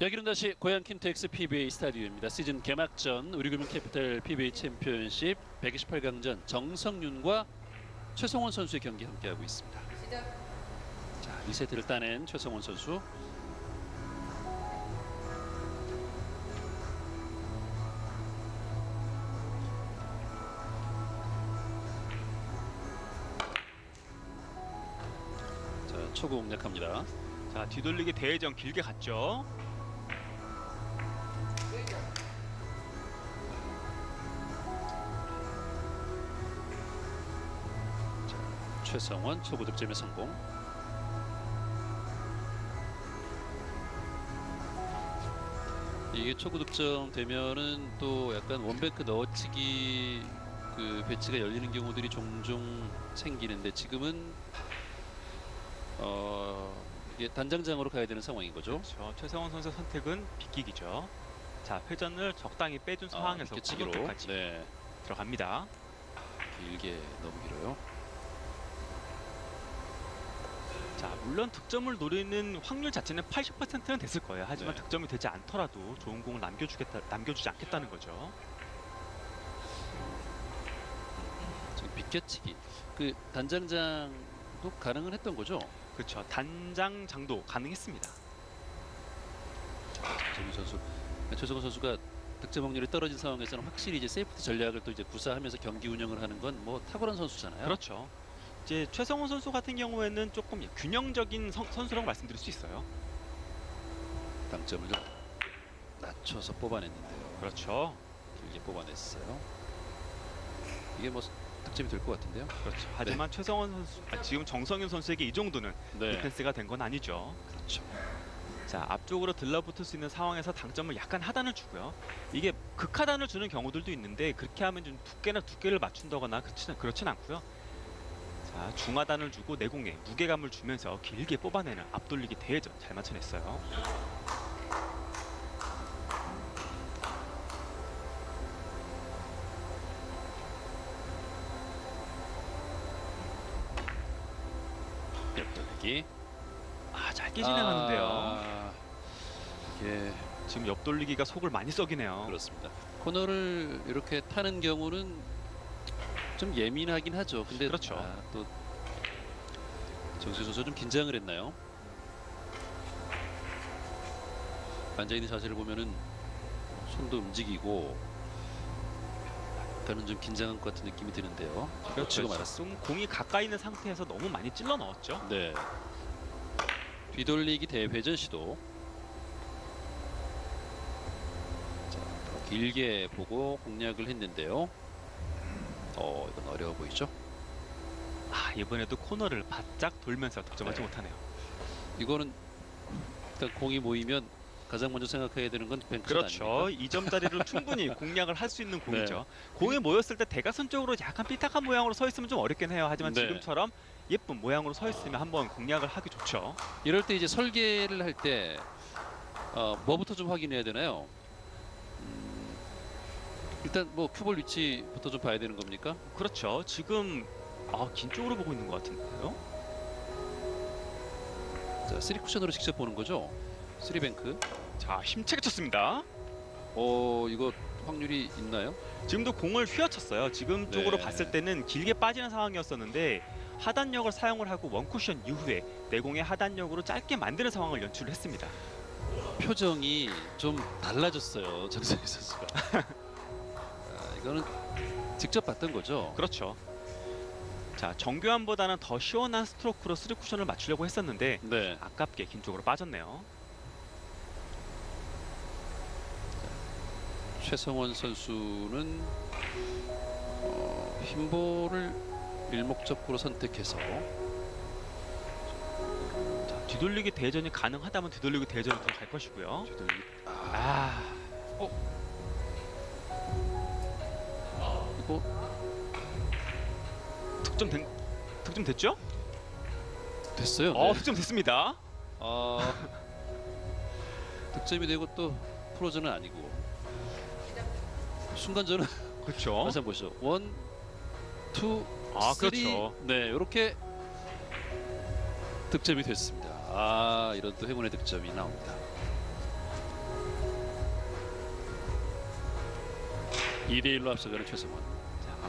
여기는 다시 고양 킨텍스 PBA 스타디움입니다. 시즌 개막전 우리금융캐피탈 PBA 챔피언십 128강전 정성윤과 최성원 선수의 경기 함께하고 있습니다. 자, 2세트를 따낸 최성원 선수. 자, 초구 공략합니다. 자 뒤돌리기 대회전 길게 갔죠. 최성원 초구 득점에 성공. 이게 초구 득점 되면은 또 약간 원뱅크 넣어치기 그 배치가 열리는 경우들이 종종 생기는데 지금은 어 이게 단장장으로 가야 되는 상황인 거죠. 그렇죠. 최성원 선수 선택은 빗기기죠. 자 회전을 적당히 빼준 상황에서 아, 치기로 네 들어갑니다. 길게 너무 길어요. 자 물론 득점을 노리는 확률 자체는 80%는 됐을 거예요. 하지만 네. 득점이 되지 않더라도 좋은 공을 남겨주겠다 남겨주지 않겠다는 거죠. 지금 비껴치기 그 단장장도 가능은 했던 거죠. 그렇죠. 단장장도 가능했습니다. 정민 선수, 최성원 선수가 득점 확률이 떨어진 상황에서는 확실히 이제 세이프티 전략을 또 이제 구사하면서 경기 운영을 하는 건 뭐 탁월한 선수잖아요. 그렇죠. 이제 최성원 선수 같은 경우에는 조금 균형적인 선, 선수라고 말씀드릴 수 있어요. 당점을 좀 낮춰서 뽑아냈는데요. 그렇죠. 길게 뽑아냈어요. 이게 뭐 득점이 될 것 같은데요. 그렇죠. 하지만 최성원 선수, 아, 지금 정성윤 선수에게 이 정도는 네, 디펜스가 된 건 아니죠. 그렇죠. 자 앞쪽으로 들러붙을 수 있는 상황에서 당점을 약간 하단을 주고요. 이게 극하단을 주는 경우들도 있는데 그렇게 하면 좀 두께나 두께를 맞춘다거나 그렇진, 그렇진 않고요. 자 중하단을 주고 내공에 무게감을 주면서 길게 뽑아내는 앞돌리기 대회전 잘 맞춰냈어요. 옆돌리기. 아 짧게 진행하는데요. 아, 이게 지금 옆돌리기가 속을 많이 썩이네요. 그렇습니다. 코너를 이렇게 타는 경우는 좀 예민하긴 하죠. 근데 그렇죠. 아, 또 정수 선수 좀 긴장을 했나요? 앉아 있는 자세를 보면은 손도 움직이고 약간은 좀 긴장한 것 같은 느낌이 드는데요. 말았어. 좀 공이 가까이 있는 상태에서 너무 많이 찔러 넣었죠. 네. 뒤돌리기 대회전 시도. 자, 더 길게 보고 공략을 했는데요. 어, 이건 어려워 보이죠? 아 이번에도 코너를 바짝 돌면서 득점하지 네. 못하네요. 이거는 일단 공이 모이면 가장 먼저 생각해야 되는 건 뱅크 그렇죠. 이점 자리를 충분히 공략을 할 수 있는 공이죠. 네. 공이 모였을 때 대각선 쪽으로 약간 삐딱한 모양으로 서 있으면 좀 어렵긴 해요. 하지만 네. 지금처럼 예쁜 모양으로 서 있으면 한번 공략을 하기 좋죠. 이럴 때 이제 설계를 할때 어, 뭐부터 좀 확인해야 되나요? 음, 일단 뭐 큐볼 위치부터 좀 봐야 되는 겁니까? 그렇죠. 지금 아, 긴 쪽으로 보고 있는 것 같은데요. 자, 쓰리 쿠션으로 직접 보는 거죠. 쓰리 뱅크. 자, 힘차게 쳤습니다. 어, 이거 확률이 있나요? 지금도 공을 휘어쳤어요. 지금 쪽으로 네. 봤을 때는 길게 빠지는 상황이었었는데 하단력을 사용을 하고 원쿠션 이후에 내공의 하단력으로 짧게 만드는 상황을 연출을 했습니다. 표정이 좀 달라졌어요. 정성희 선수가. 아, 이거는 직접 봤던 거죠. 그렇죠. 자, 정교환보다는 더 시원한 스트로크로 쓰리 쿠션을 맞추려고 했었는데 네. 아깝게 긴 쪽으로 빠졌네요. 최성원 선수는 어, 흰볼을 일목적으로 선택해서 자, 뒤돌리기 대전이 가능하다면 뒤돌리기 대전으로 들어갈 것이고요. 뒤돌리. 아, 아, 있고 득점 된 득점 됐죠? 됐어요. 어 네. 득점 됐습니다. 어, 득점이 되고 또 프로전은 아니고 순간전은 그렇죠. 다시 한번 보시죠. 원, 투, 아, 쓰리. 그렇죠. 네, 이렇게 득점이 됐습니다. 아, 이런 또 행운의 득점이 나옵니다. 이대1로 앞서가는 최성원.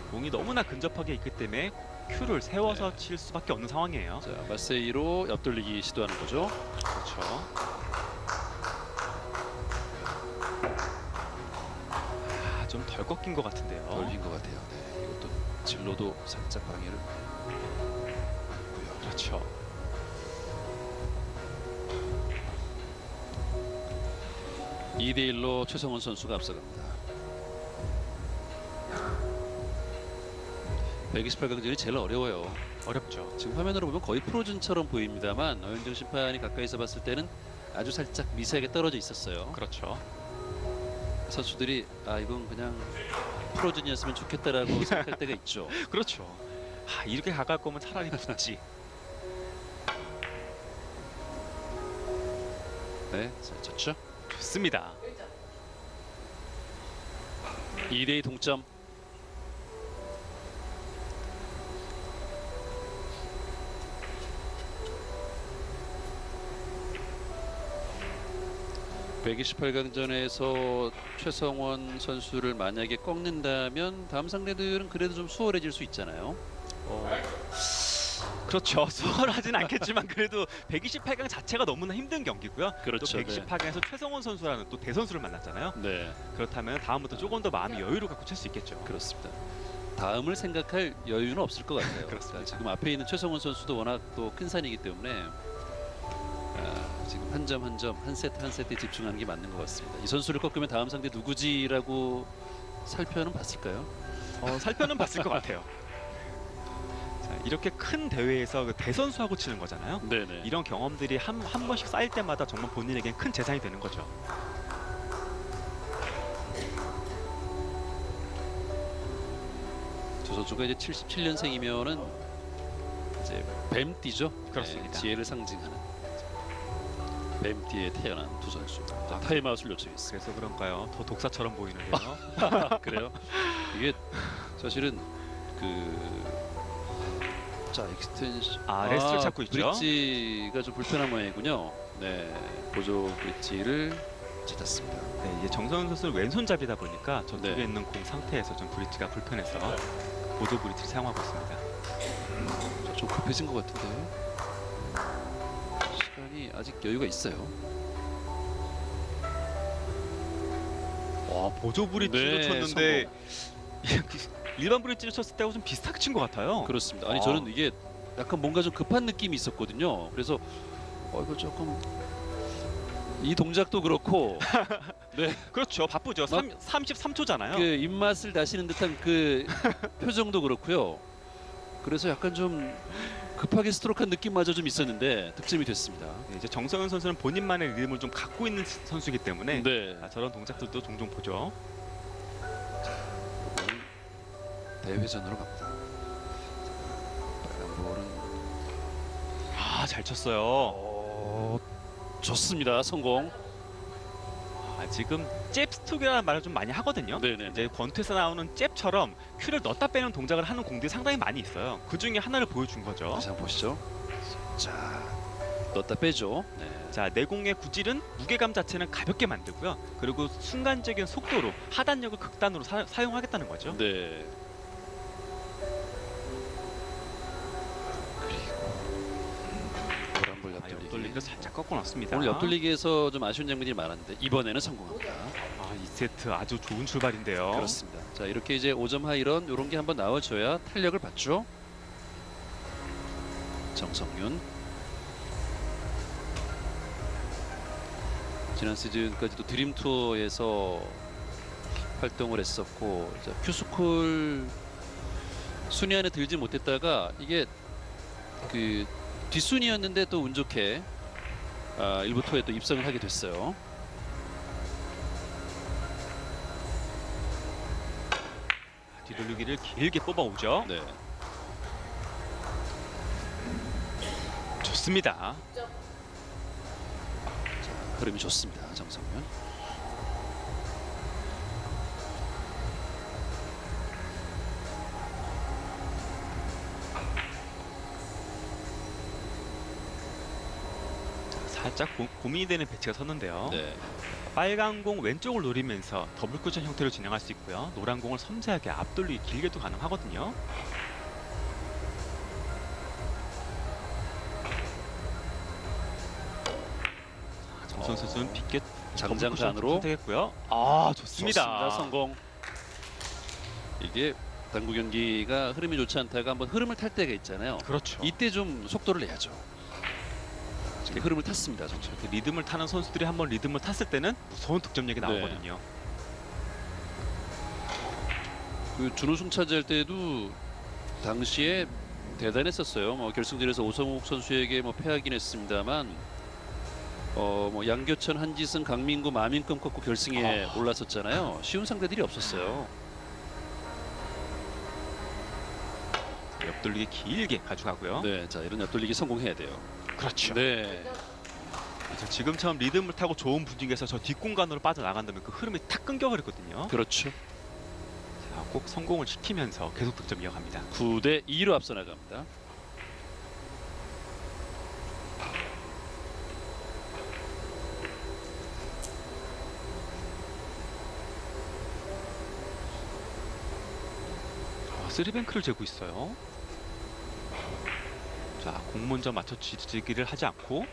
자, 공이 너무나 근접하게 있기 때문에 큐를 세워서 칠 수밖에 없는 상황이에요. 자, 마세이로 옆돌리기 시도하는 거죠. 그렇죠. 아, 좀 덜 꺾인 것 같은데요. 돌린 것 같아요. 네, 이것도 진로도 살짝 방해를. 했고요. 그렇죠. 이대 1로 최성원 선수가 앞서갑니다. 128강전이 제일 어려워요. 어렵죠. 지금 화면으로 보면 거의 프로즌처럼 보입니다만 어현정 심판이 가까이서 봤을 때는 아주 살짝 미세하게 떨어져 있었어요. 그렇죠. 선수들이 아 이건 그냥 프로즌이었으면 좋겠다라고 생각할 때가 있죠. 그렇죠. 아, 이렇게 가갈 거면 차라리 붙지. 네, 잘 쳤죠. 좋습니다. 2대2 동점. (128강전에서) 최성원 선수를 만약에 꺾는다면 다음 상대들은 그래도 좀 수월해질 수 있잖아요. 어, 그렇죠. 수월하진 않겠지만 그래도 128강 자체가 너무나 힘든 경기고요. 그렇죠. 또 128강에서 최성원 선수라는 또 대선수를 만났잖아요. 네, 네, 그렇다면 다음부터 조금 더 마음이 여유를 갖고 칠 수 있겠죠. 그렇습니다. 다음을 생각할 여유는 없을 것 같아요. 그렇습니다. 지금 앞에 있는 최성원 선수도 워낙 또 큰 산이기 때문에 아, 지금 한 점 한 점 한 세트 한 세트에 집중하는 게 맞는 것 같습니다. 이 선수를 꺾으면 다음 상대 누구지라고 살펴는 봤을까요? 어, 살펴는 봤을 것 같아요. 자, 이렇게 큰 대회에서 그 대선수하고 치는 거잖아요. 네네. 이런 경험들이 한, 한 번씩 쌓일 때마다 정말 본인에겐 큰 재산이 되는 거죠. 저 선수가 이제 77년생이면은 이제 뱀띠죠. 그렇습니다. 네, 지혜를 상징하는 뱀띠에 태어난 두 선수. 자, 아, 타임아웃을 요청했습니다. 그래서 그런가요? 더 독사처럼 보이는데요. 그래요? 이게 사실은 그. 자 익스텐션 아, 레스트를 찾고 있죠? 브릿지가 좀 불편한 모양이군요. 네 보조 브릿지를 찾았습니다. 네, 이제 정성현 선수는 왼손잡이다 보니까 저쪽에 네. 있는 공 상태에서 좀 브릿지가 불편해서 보조 브릿지를 사용하고 있습니다. 자, 좀 급해진 것 같은데 시간이 아직 여유가 있어요. 와 보조 브릿지를 네, 쳤는데 일반 브릿지를 쳤을 때하고 좀 비슷하게 친 것 같아요. 그렇습니다. 아니 아. 저는 이게 약간 뭔가 좀 급한 느낌이 있었거든요. 그래서 어 이거 조금 이 동작도 그렇고 그렇죠. 바쁘죠. 막- 3, 33초잖아요. 그 입맛을 다시는 듯한 그 표정도 그렇고요. 그래서 약간 좀 급하게 스트로크한 느낌마저 좀 있었는데 득점이 됐습니다. 네, 이제 정성현 선수는 본인만의 리듬을 좀 갖고 있는 선수이기 때문에 네. 아, 저런 동작들도 종종 보죠. 대회전으로 갑니다. 빨간 볼은 아 잘 쳤어요. 어, 좋습니다. 성공. 아, 지금 잽 스톡이라는 말을 좀 많이 하거든요. 네네. 이제 권투에서 나오는 잽처럼 큐를 넣었다 빼는 동작을 하는 공들이 상당히 많이 있어요. 그 중에 하나를 보여준 거죠. 한번 보시죠. 자, 넣었다 빼죠. 네. 자, 내공의 구질은 무게감 자체는 가볍게 만들고요. 그리고 순간적인 속도로 하단력을 극단으로 사, 사용하겠다는 거죠. 네. 옆돌리기. 옆돌리기를 살짝 꺾어 놨습니다. 오늘 옆돌리기에서 좀 아쉬운 장면이 많았는데 이번에는 성공합니다. 아, 이 세트 아주 좋은 출발인데요. 그렇습니다. 자 이렇게 이제 5점 하이런 이런 게 한번 나와줘야 탄력을 받죠. 정성윤 지난 시즌까지도 드림 투어에서 활동을 했었고 자, 큐스쿨 순위 안에 들지 못했다가 이게 그 뒷순위였는데 또 운 좋게 아, 일부 투어에 또 입성을 하게 됐어요. 뒤돌리기를 길게 뽑아오죠. 네. 좋습니다. 흐름이 좋습니다. 정성현. 살짝 고, 고민이 되는 배치가 섰는데요. 네. 빨간 공 왼쪽을 노리면서 더블 쿠션 형태로 진행할 수 있고요. 노란 공을 섬세하게 앞돌리기 길게도 가능하거든요. 자, 정선 선수는 빗게 장장단으로 선택했고요. 아 좋습니다. 좋습니다. 성공. 이게 당구 경기가 흐름이 좋지 않다가 한번 흐름을 탈 때가 있잖아요. 그렇죠. 이때 좀 속도를 내야죠. 지금 흐름을 탔습니다. 정말. 그 리듬을 타는 선수들이 한번 리듬을 탔을 때는 무서운 득점력이 네. 나오거든요. 그 준우승 차지할 때도 당시에 대단했었어요. 뭐 결승전에서 오성욱 선수에게 뭐 패하긴 했습니다만 어 뭐 양교천, 한지승, 강민구, 마민권 꺾고 결승에 아. 올랐었잖아요. 쉬운 상대들이 없었어요. 옆돌리기 길게 가져가고요. 네, 자 이런 옆돌리기 성공해야 돼요. 그렇죠. 네, 자, 지금처럼 리듬을 타고 좋은 분위기에서 저 뒷공간으로 빠져나간다면 그 흐름이 탁 끊겨버리거든요. 그렇죠. 자, 꼭 성공을 시키면서 계속 득점 이어갑니다. 9대 2로 앞서 나갑니다. 아, 쓰리뱅크를 재고 있어요. 자, 공 먼저 맞춰 지지기를 하지 않고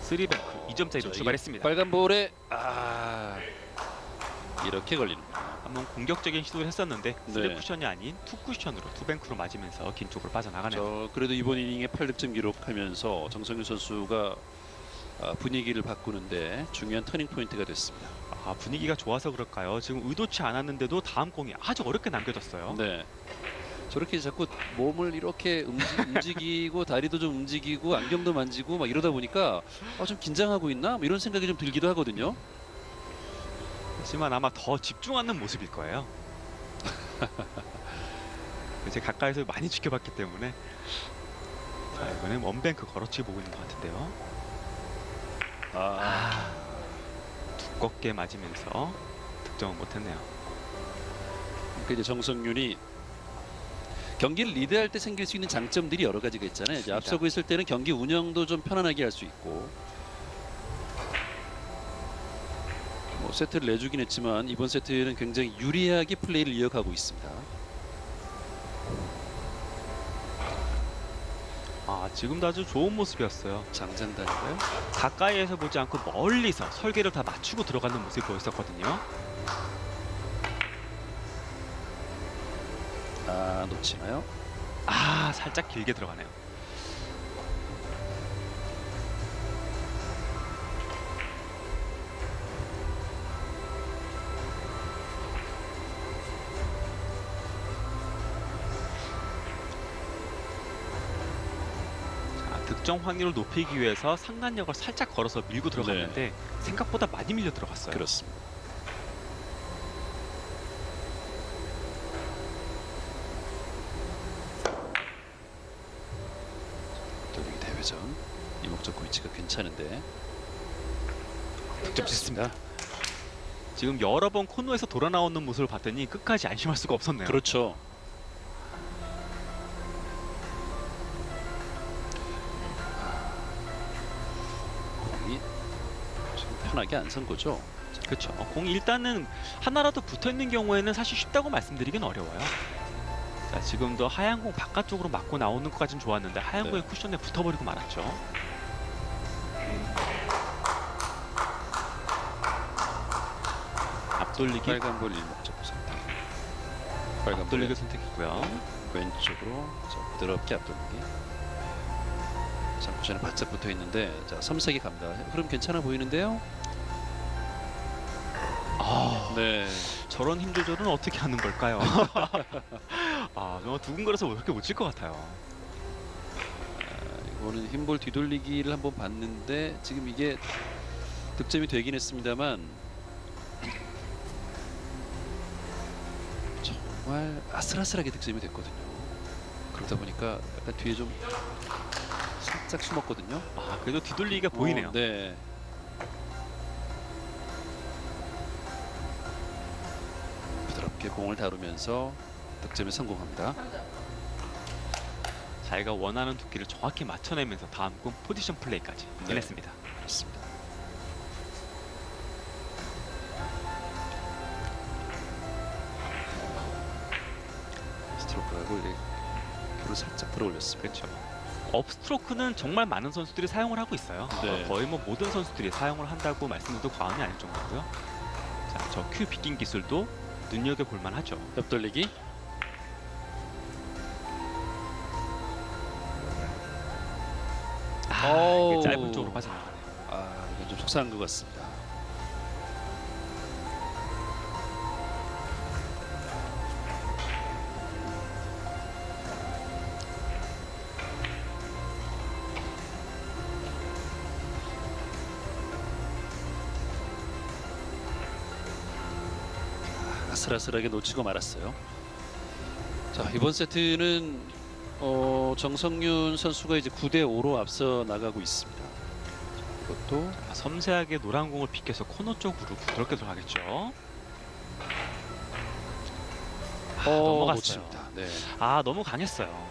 쓰리뱅크 2점 차이로 자, 출발했습니다. 빨간 볼에 아 이렇게 걸리는. 한번 공격적인 시도를 했었는데 네. 쓰리 쿠션이 아닌 투 쿠션으로 투뱅크로 맞으면서 긴 쪽으로 빠져나가네요. 저 그래도 이번 이닝에 8득점 기록하면서 정성윤 선수가 아, 분위기를 바꾸는데 중요한 터닝 포인트가 됐습니다. 아, 분위기가 좋아서 그럴까요? 지금 의도치 않았는데도 다음 공이 아주 어렵게 남겨졌어요. 네. 저렇게 자꾸 몸을 이렇게 움직, 이고 다리도 좀 움직이고 안경도 만지고 막 이러다 보니까 아, 좀 긴장하고 있나? 뭐 이런 생각이 좀 들기도 하거든요. 하지만 아마 더 집중하는 모습일 거예요. 이제 가까이서 많이 지켜봤기 때문에 자 이번엔 원뱅크 걸어치기 보고 있는 것 같은데요. 아, 두껍게 맞으면서 득점은 못했네요. 그 이제 정성윤이 경기를 리드할 때 생길 수 있는 장점들이 여러 가지가 있잖아요. 이제. 앞서고 있을 때는 경기 운영도 좀 편안하게 할 수 있고 뭐 세트를 내주긴 했지만 이번 세트는 굉장히 유리하게 플레이를 이어가고 있습니다. 아 지금도 아주 좋은 모습이었어요. 장장단인가요? 가까이에서 보지 않고 멀리서 설계를 다 맞추고 들어가는 모습이 보였었거든요. 아 놓치나요? 아 살짝 길게 들어가네요. 자, 득점 확률을 높이기 위해서 상단력을 살짝 걸어서 밀고 들어갔는데 생각보다 많이 밀려 들어갔어요. 그렇습니다. 돌리기 대회전 이목적 위치가 괜찮은데 득점 짓습니다. 지금 여러 번 코너에서 돌아 나오는 모습을 봤더니 끝까지 안심할 수가 없었네요. 그렇죠. 공이 지금 편하게 안 선 거죠. 그렇죠. 공이 일단은 하나라도 붙어 있는 경우에는 사실 쉽다고 말씀드리긴 어려워요. 자, 지금도 하얀 공 바깥쪽으로 맞고 나오는 것까진 좋았는데 하얀 네. 공이 쿠션에 붙어버리고 말았죠. 돌리기, 빨간 볼 일목적 선택. 빨간 앞돌리기 볼에 선택했고요. 왼쪽으로 자, 부드럽게 앞돌리기. 자, 쿠션에 바짝 붙어 있는데 자, 섬세게 갑니다. 흐름 괜찮아 보이는데요? 아, 네. 저런 힘 조절은 어떻게 하는 걸까요? 아, 정말 두근거려서 이렇게 못 칠 것 같아요. 이거는 흰볼 뒤돌리기를 한번 봤는데 지금 이게 득점이 되긴 했습니다만 정말 아슬아슬하게 득점이 됐거든요. 그러다 보니까 약간 뒤에 좀 살짝 숨었거든요. 아, 그래도 뒤돌리기가 보이네요. 어, 네. 부드럽게 공을 다루면서 득점에 성공합니다. 자기가 원하는 두께를 정확히 맞춰내면서 다음 공 포지션 플레이까지 네. 해냈습니다. 그렇습니다. 살짝 들어 올렸습니다. 그렇죠. 업스트로크는 정말 많은 선수들이 사용을 하고 있어요. 네. 어, 거의 뭐 모든 선수들이 사용을 한다고 말씀드려도 과언이 아닐 정도고요. 자, 저 큐 비긴 기술도 눈여겨 볼 만 하죠. 옆 돌리기. 아, 오우. 이게 짧은 쪽으로 빠져나가네요. 아 이건 좀 속상한 것 같습니다. 아, 아슬아슬하게 놓치고 말았어요. 자 이번 세트는 어, 정성윤 선수가 이제 9대 5로 앞서 나가고 있습니다. 이것도 아, 섬세하게 노란 공을 비껴서 코너 쪽으로 부드럽게 들어가겠죠. 아, 어, 넘어갔어요. 놓칩니다. 네. 아 너무 강했어요.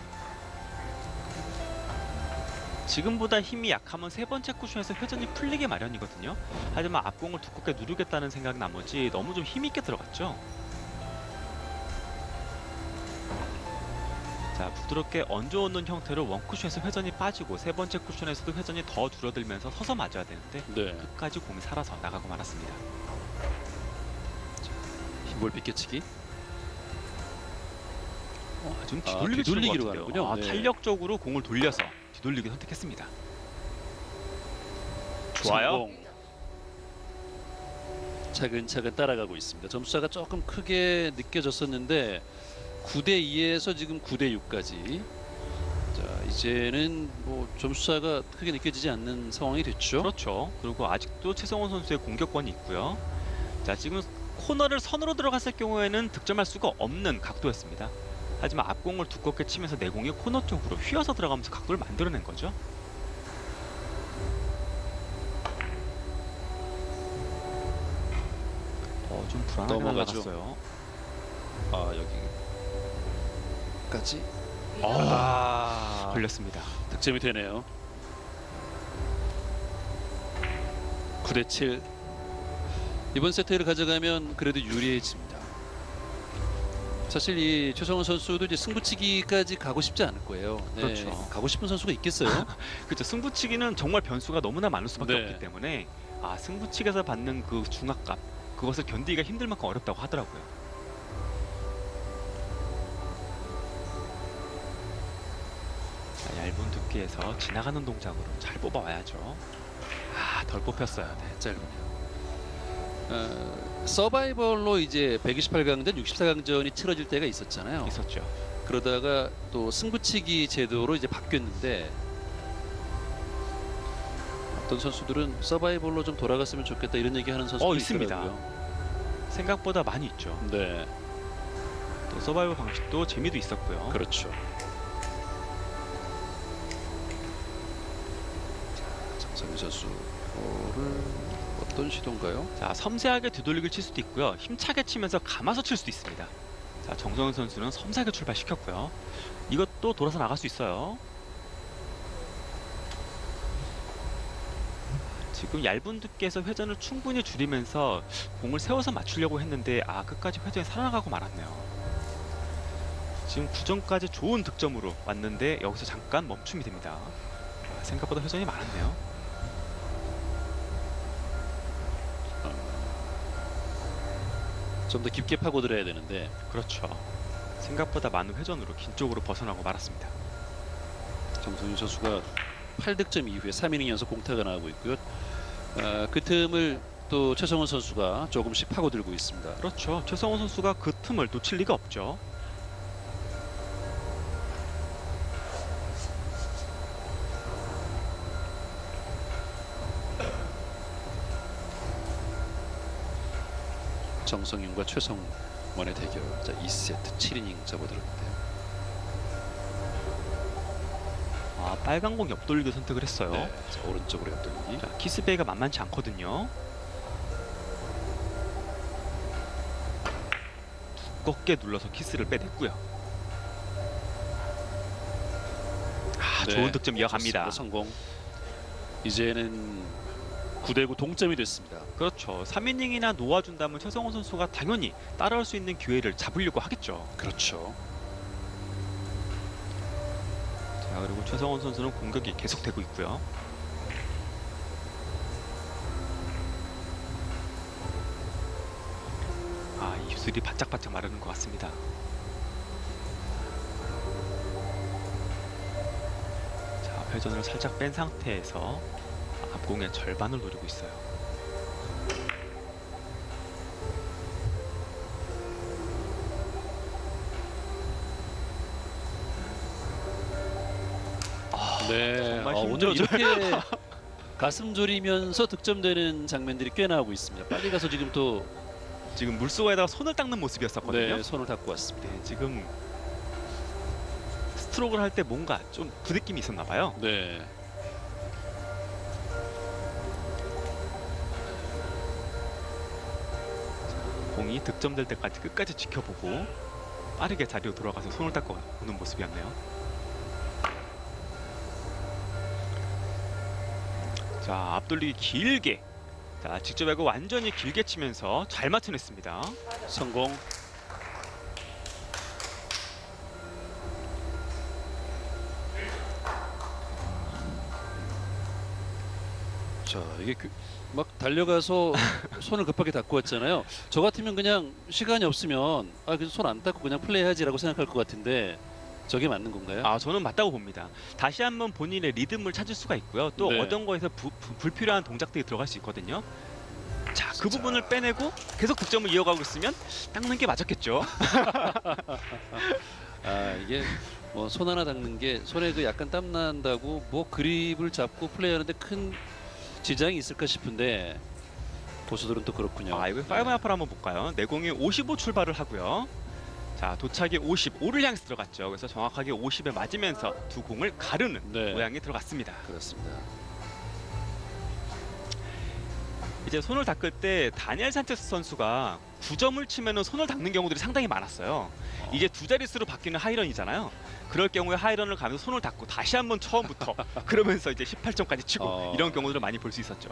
지금보다 힘이 약하면 세 번째 쿠션에서 회전이 풀리게 마련이거든요. 하지만 앞공을 두껍게 누르겠다는 생각 나머지 너무 좀 힘 있게 들어갔죠. 자 부드럽게 얹어오는 형태로 원 쿠션에서 회전이 빠지고 세 번째 쿠션에서도 회전이 더 줄어들면서 서서 맞아야 되는데 네. 끝까지 공이 살아서 나가고 말았습니다. 흰볼 비껴치기. 아, 좀 아, 뒤돌리기 뒤돌리기로. 가는군요. 아, 네. 탄력적으로 공을 돌려서 뒤돌리기 선택했습니다. 좋아요. 성공. 차근차근 따라가고 있습니다. 점수차가 조금 크게 느껴졌었는데 9대 2에서 지금 9대 6까지. 자 이제는 뭐 점수차가 크게 느껴지지 않는 상황이 됐죠. 그렇죠. 그리고 아직도 최성원 선수의 공격권이 있고요. 자 지금 코너를 선으로 들어갔을 경우에는 득점할 수가 없는 각도였습니다. 하지만 앞공을 두껍게 치면서 내공이 코너 쪽으로 휘어서 들어가면서 각도를 만들어낸 거죠. 어, 좀 불안하게 넘어가죠. 날아갔어요. 아 여기 까지 아, 걸렸습니다. 득점이 되네요. 9대 7. 이번 세트를 가져가면 그래도 유리해집니다. 사실 이 최성원 선수도 이제 승부치기까지 가고 싶지 않을 거예요. 네, 그렇죠. 가고 싶은 선수가 있겠어요? 그렇죠. 승부치기는 정말 변수가 너무나 많을 수밖에 네. 없기 때문에 아 승부치기에서 받는 그 중압감 그것을 견디기가 힘들 만큼 어렵다고 하더라고요. 얇은 두께에서 지나가는 동작으로 잘 뽑아와야죠. 아 덜 뽑혔어요. 네. 짧으네요. 어, 서바이벌로 이제 128강전, 64강전이 치러질 때가 있었잖아요. 있었죠. 그러다가 또 승부치기 제도로 이제 바뀌었는데 어떤 선수들은 서바이벌로 좀 돌아갔으면 좋겠다 이런 얘기하는 선수도 어, 있습니다. 있더라고요. 생각보다 많이 있죠. 네, 또 서바이벌 방식도 재미도 있었고요. 그렇죠. 볼을 어떤 시도인가요? 자 섬세하게 뒤돌리기를 칠 수도 있고요. 힘차게 치면서 감아서 칠 수도 있습니다. 자 정성현 선수는 섬세하게 출발시켰고요. 이것도 돌아서 나갈 수 있어요. 지금 얇은 두께에서 회전을 충분히 줄이면서 공을 세워서 맞추려고 했는데 아 끝까지 회전이 살아나가고 말았네요. 지금 9점까지 좋은 득점으로 왔는데 여기서 잠깐 멈춤이 됩니다. 아, 생각보다 회전이 많았네요 좀 더 깊게 파고들어야 되는데 그렇죠 생각보다 많은 회전으로 긴 쪽으로 벗어나고 말았습니다 정성희 선수가 8득점 이후에 3이닝 연속 공타가 나오고 있고요. 아, 그 틈을 또 최성원 선수가 조금씩 파고들고 있습니다. 그렇죠. 최성원 선수가 그 틈을 놓칠 리가 없죠. 정성윤과 최성원의 대결. 자, 2세트 7이닝 접어들었는데요. 아 빨간 공 옆돌리기 선택을 했어요. 네, 자, 오른쪽으로 옆돌리기. 자, 키스베이가 만만치 않거든요. 두껍게 눌러서 키스를 빼냈고요. 아 네, 좋은 득점 이어갑니다. 성공. 이제는 9대9 동점이 됐습니다. 그렇죠. 3이닝이나 놓아준다면 최성원 선수가 당연히 따라올 수 있는 기회를 잡으려고 하겠죠. 그렇죠. 자 그리고 최성원 선수는 공격이 계속되고 있고요. 아 입술이 바짝바짝 마르는 것 같습니다. 자 회전을 살짝 뺀 상태에서 앞공의 절반을 노리고 있어요. 네. 정말 어, 오늘 힘들어져요. 이렇게 가슴 졸이면서 득점되는 장면들이 꽤 나오고 있습니다. 빨리 가서 지금 또 지금 물속에다가 손을 닦는 모습이었었거든요. 네, 손을 닦고 왔습니다. 네, 지금 스트로크를 할 때 뭔가 좀 부느낌이 있었나 봐요. 네. 득점될 때까지 끝까지 지켜보고 빠르게 자리로 돌아가서 손을 닦고 오는 모습이었네요. 자 앞돌리기 길게 자 직접 하고 완전히 길게 치면서 잘 맞춰냈습니다. 성공. 자 이게 그- 막 달려가서 손을 급하게 닦고 왔잖아요. 저 같으면 그냥 시간이 없으면 아 그래서 손안 닦고 그냥 플레이하지라고 생각할 것 같은데 저게 맞는 건가요? 아 저는 맞다고 봅니다. 다시 한번 본인의 리듬을 찾을 수가 있고요. 또 네. 어떤 거에서 부- 부- 불필요한 동작들이 들어갈 수 있거든요. 자 그. 부분을 빼내고 계속 득점을 이어가고 있으면 닦는 게 맞았겠죠. 아 이게 뭐 손 하나 닦는 게 손에 그 약간 땀 난다고 뭐 그립을 잡고 플레이하는데 큰 지장이 있을까 싶은데 고수들은 또 그렇군요. 아 이거 파이브 아플 한번 볼까요? 내공이 55 출발을 하고요. 자 도착이 55를 향해서 들어갔죠. 그래서 정확하게 50에 맞으면서 두 공을 가르는 네. 모양이 들어갔습니다. 그렇습니다. 이제 손을 닦을 때 다니엘 산체스 선수가 9점을 치면은 손을 닦는 경우들이 상당히 많았어요. 이제 두 자릿수로 바뀌는 하이런이잖아요. 그럴 경우에 하이런을 가면서 손을 닦고 다시 한번 처음부터 그러면서 이제 18점까지 치고 어. 이런 경우들을 많이 볼 수 있었죠.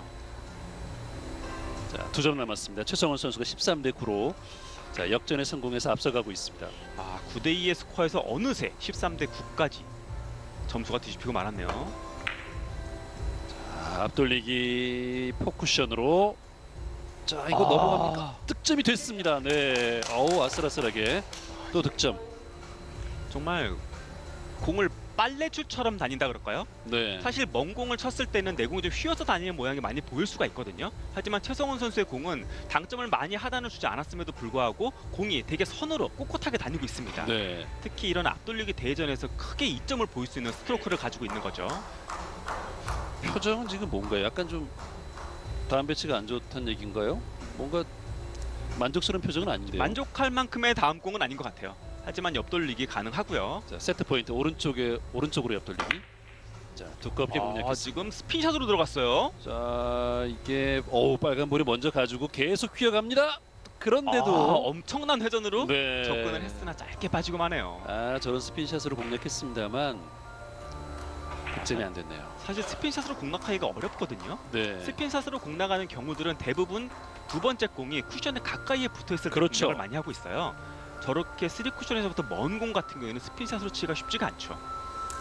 자, 두 점 남았습니다. 최성원 선수가 13대 9로 자, 역전에 성공해서 앞서가고 있습니다. 아 9대 2의 스코어에서 어느새 13대 9까지 점수가 뒤집히고 말았네요. 자, 앞돌리기 포쿠션으로 자, 이거 아. 넘어갑니까? 득점이 됐습니다. 네. 어우, 아슬아슬하게 또 득점. 정말 공을 빨래줄처럼 다닌다 그럴까요? 네. 사실 먼 공을 쳤을 때는 내 공이 좀 휘어서 다니는 모양이 많이 보일 수가 있거든요. 하지만 최성원 선수의 공은 당점을 많이 하단을 주지 않았음에도 불구하고 공이 되게 선으로 꼿꼿하게 다니고 있습니다. 네. 특히 이런 앞돌리기 대회전에서 크게 이점을 보일 수 있는 스트로크를 가지고 있는 거죠. 표정은 지금 뭔가요? 약간 좀 다음 배치가 안 좋다는 얘기인가요? 뭔가 만족스러운 표정은 아닌데요. 만족할 만큼의 다음 공은 아닌 것 같아요. 하지만 옆돌리기 가능하고요. 자, 세트 포인트 오른쪽에 오른쪽으로 옆돌리기. 자, 두껍게 아, 공략했습니다. 지금 스핀샷으로 들어갔어요. 자 이게 어우 빨간 볼이 먼저 가지고 계속 휘어갑니다. 그런데도 아, 엄청난 회전으로 네. 접근을 했으나 짧게 빠지고 마네요. 아 저런 스핀샷으로 공략했습니다만 득점이 안 됐네요. 사실 스핀샷으로 공략하기가 어렵거든요. 네. 스핀샷으로 공략하는 경우들은 대부분 두 번째 공이 쿠션에 가까이에 붙어 있을 때 그렇죠. 공략을 많이 하고 있어요. 저렇게 3 쿠션에서부터 먼 공 같은 경우에는 스핀샷으로 치기가 쉽지가 않죠.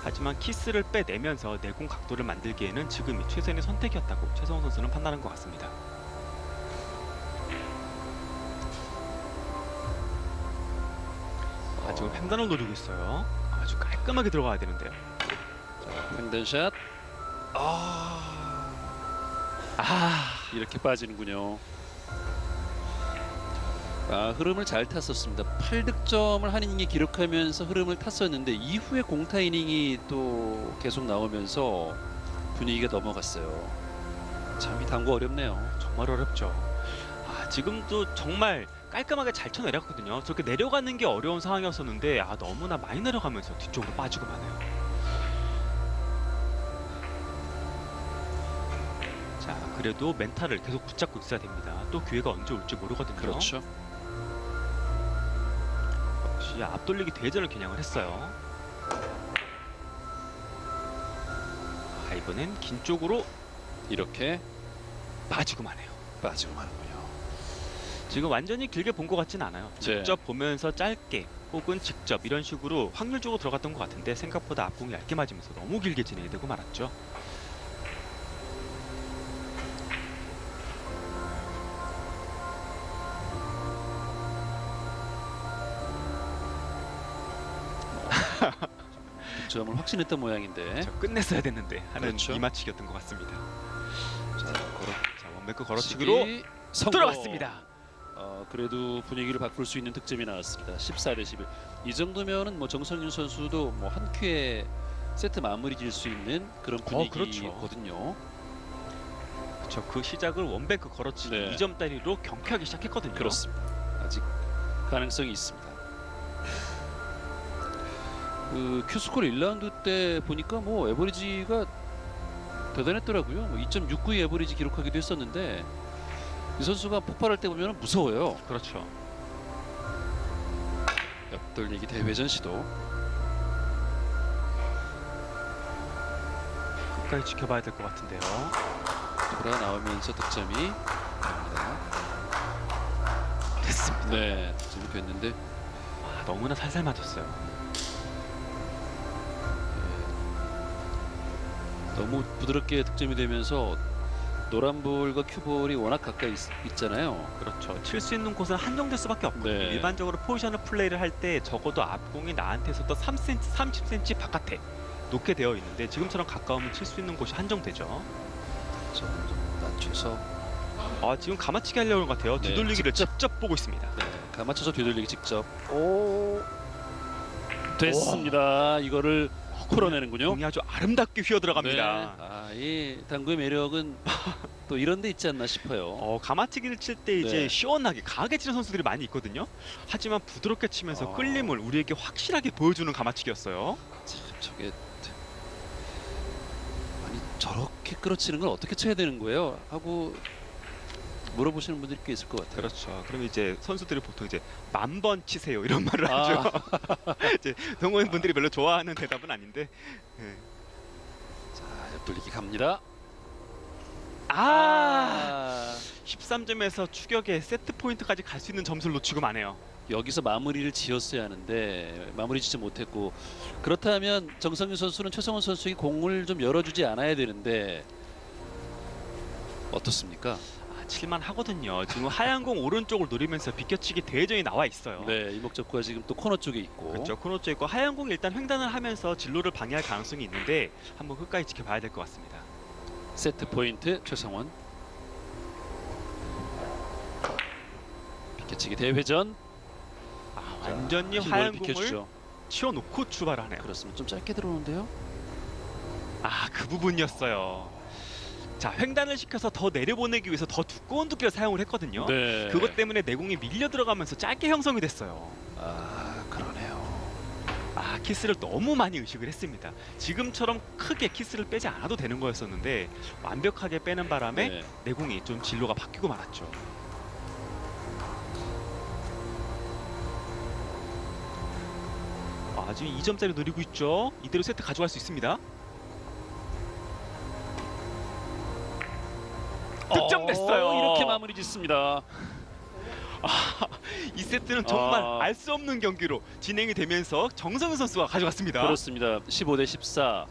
하지만 키스를 빼내면서 내공 각도를 만들기에는 지금이 최선의 선택이었다고 최성원 선수는 판단한 것 같습니다. 아, 지금 횡단을 노리고 있어요. 아주 깔끔하게 들어가야 되는데요. 횡단샷 아, 아 이렇게 빠지는군요. 아 흐름을 잘 탔었습니다. 8득점을 한 이닝에 기록하면서 흐름을 탔었는데 이후에 공타 이닝이 또 계속 나오면서 분위기가 넘어갔어요. 참이 당구 어렵네요. 정말 어렵죠. 아, 지금도 정말 깔끔하게 잘 쳐내렸거든요. 저렇게 내려가는 게 어려운 상황이었었는데 아, 너무나 많이 내려가면서 뒤쪽으로 빠지고 마네요. 그래도 멘탈을 계속 붙잡고 있어야 됩니다. 또 기회가 언제 올지 모르거든요. 그렇죠. 역시 앞돌리기 대전을 겨냥을 했어요. 아, 이번엔 긴 쪽으로 이렇게 빠지고 마네요. 빠지고 마는군요. 지금 완전히 길게 본 것 같진 않아요. 네. 직접 보면서 짧게 혹은 직접 이런 식으로 확률적으로 들어갔던 것 같은데 생각보다 앞공이 얇게 맞으면서 너무 길게 진행이 되고 말았죠. 확신했던 모양인데. 저 끝냈어야 됐는데 하는 그렇죠. 이마치기였던 것 같습니다. 자, 걸어 자 원베크 걸어치기로 성공. 들어갔습니다. 어, 그래도 분위기를 바꿀 수 있는 득점이 나왔습니다. 14 대 11. 이 정도면은 뭐 정성윤 선수도 뭐 한 큐에 세트 마무리 질 수 있는 그런 어, 그렇죠. 분위기거든요. 그렇죠. 그 시작을 원베크 걸어치기 네. 2점 따리로 경쾌하게 시작했거든요. 그렇습니다. 아직 가능성이 있습니다. 그 큐스콜 1라운드 때 보니까 뭐 에버리지가 대단했더라고요. 뭐 2.69의 에버리지 기록하기도 했었는데 이 선수가 폭발할 때 보면 무서워요. 그렇죠. 옆돌리기 대회전 시도. 끝까지 지켜봐야 될 것 같은데요. 돌아 나오면서 득점이 됩니다. 됐습니다. 네, 득점이 됐는데 아, 너무나 살살 맞았어요. 너무 부드럽게 득점이 되면서 노란 볼과 큐볼이 워낙 가까이 있, 있잖아요. 그렇죠. 칠 수 있는 곳은 한정될 수밖에 없거든요. 네. 일반적으로 포지션을 플레이를 할 때 적어도 앞공이 나한테서도 3cm, 30cm 바깥에 놓게 되어 있는데 지금처럼 가까우면 칠 수 있는 곳이 한정되죠. 점점 낮춰서 아 지금 가마치기 하려는 것 같아요. 네, 뒤돌리기를 직접 보고 있습니다. 네, 가맞춰서 뒤돌리기 직접. 오 됐습니다. 이거를 풀어내는군요. 공이 아주 아름답게 휘어 들어갑니다. 네. 아, 이 당구의 매력은 또 이런 데 있지 않나 싶어요. 어, 가마치기를 칠 때 이제 네. 시원하게 강하게 치는 선수들이 많이 있거든요. 하지만 부드럽게 치면서 어. 끌림을 우리에게 확실하게 보여주는 가마치기였어요. 참 저게 아니 저렇게 끌어치는 건 어떻게 쳐야 되는 거예요? 하고 물어보시는 분들이 꽤 있을 것 같아요. 그렇죠. 그럼 이제 선수들이 보통 이제 만 번 치세요 이런 말을 아. 하죠. 이제 동호인 분들이 별로 좋아하는 대답은 아닌데. 예. 자, 옆돌리기 갑니다. 아, 13점에서 추격에 세트 포인트까지 갈 수 있는 점수를 놓치고 마네요. 여기서 마무리를 지었어야 하는데 마무리 짓지 못했고 그렇다면 정성윤 선수는 최성원 선수에게 공을 좀 열어주지 않아야 되는데 어떻습니까? 아, 칠만 하거든요. 지금 하얀 공 오른쪽을 노리면서 비껴치기 대회전이 나와 있어요. 네, 이목적구가 지금 또 코너 쪽에 있고 그렇죠. 코너 쪽에 있고 하얀 공 일단 횡단을 하면서 진로를 방해할 가능성이 있는데 한번 끝까지 지켜봐야 될 것 같습니다. 세트 포인트 최성원 비켜치기 대회전 아, 완전히 하얀 공을. 치워놓고 출발하네요. 그렇습니다. 좀 짧게 들어오는데요. 아, 그 부분이었어요. 자, 횡단을 시켜서 더 내려보내기 위해서 더 두꺼운 두께를 사용을 했거든요. 네. 그것 때문에 내공이 밀려 들어가면서 짧게 형성이 됐어요. 아 그러네요. 아, 키스를 너무 많이 의식을 했습니다. 지금처럼 크게 키스를 빼지 않아도 되는 거였었는데 완벽하게 빼는 바람에 네. 내공이 좀 진로가 바뀌고 말았죠. 아, 지금 2점짜리 노리고 있죠. 이대로 세트 가져갈 수 있습니다. 득점됐어요. 어, 이렇게 마무리 짓습니다. 이 세트는 정말 아. 알 수 없는 경기로 진행이 되면서 정성윤 선수가 가져갔습니다. 그렇습니다. 15 대 14.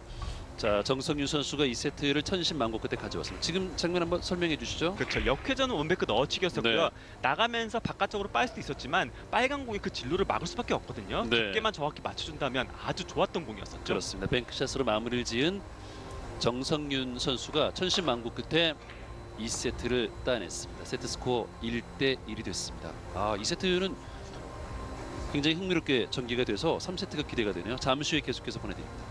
자 정성윤 선수가 이 세트를 천신만고 끝에 가져왔습니다. 지금 장면 한번 설명해 주시죠. 그렇죠. 역회전은 원베크 넣어치기였었고요. 네. 나가면서 바깥쪽으로 빨 수도 있었지만 빨간 공이 그 진로를 막을 수밖에 없거든요. 네. 두께만 정확히 맞춰준다면 아주 좋았던 공이었었죠. 그렇습니다. 뱅크샷으로 마무리를 지은 정성윤 선수가 천신만고 끝에 2세트를 따냈습니다. 세트 스코어 1대 1이 됐습니다. 아, 이 세트는 굉장히 흥미롭게 전개가 돼서 3세트가 기대가 되네요. 잠시 후에 계속해서 보내드립니다.